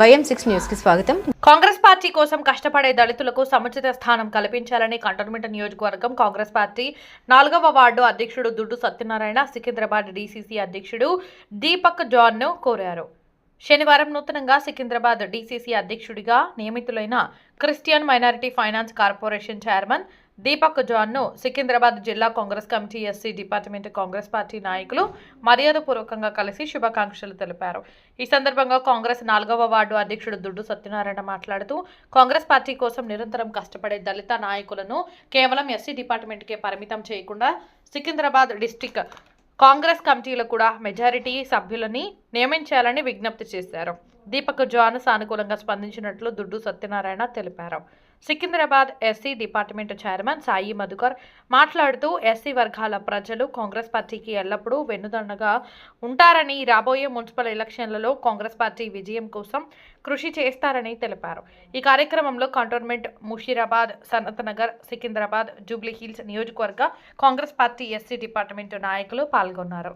YM six న్యూస్కి స్వాగతం. Congress party కోసం కష్టపడే దళితులకు సముచిత స్థానం కల్పించాలని కంటోన్మెంట్ నియోజకవర్గం కాంగ్రెస్ పార్టీ నాలుగవ వార్డు అధ్యక్షుడు దుడ్డు సత్యనారాయణ సికింద్రాబాద్ డీసీసీ అధ్యక్షుడు దీపక్ జాన్ను కోరారు. శనివారం నూతనంగా సికింద్రాబాద్ డీసీసీ అధ్యక్షుడిగా నియమితులైన Christian minority finance corporation chairman Deepak జాన్ను Secunderabad జిల్లా Congress committee SC department Congress party నాయకులు మర్యాదపూర్వకంగా కలిసి శుభాకాంక్షలు తెలిపారు. ఈ సందర్భంగా కాంగ్రెస్ నాలుగవ వార్డు అధ్యక్షుడు దుడ్డు సత్యనారాయణ మాట్లాడుతూ కాంగ్రెస్ పార్టీ కోసం నిరంతరం కష్టపడే దళిత నాయకులను కేవలం ఎస్సీ డిపార్ట్మెంట్కే పరిమితం చేయకుండా సికింద్రాబాద్ డిస్టిక్ కాంగ్రెస్ కమిటీలో కూడా మెజారిటీ సభ్యులని నియమించాలని విజ్ఞప్తి చేశారు. దీపక్ జాన్ సానుకూలంగా స్పందించినట్లు దుడ్డు సత్యనారాయణ తెలిపారు. Secunderabad SC department chairman Sai Madhukar మాట్లాడుతూ ఎస్సీ వర్గాల ప్రజలు కాంగ్రెస్ పార్టీకి ఎల్లప్పుడూ వెన్నుదన్నగా ఉంటారని రాబోయే మున్సిపల్ ఎలక్షన్లలో కాంగ్రెస్ పార్టీ విజయం కోసం కృషి చేస్తారని తెలిపారు. ఈ కార్యక్రమంలో cantonment Musheerabad Sanath Nagar Secunderabad Jubilee Hills నియోజకవర్గ కాంగ్రెస్ పార్టీ ఎస్సీ డిపార్ట్మెంట్ నాయకులు పాల్గొన్నారు.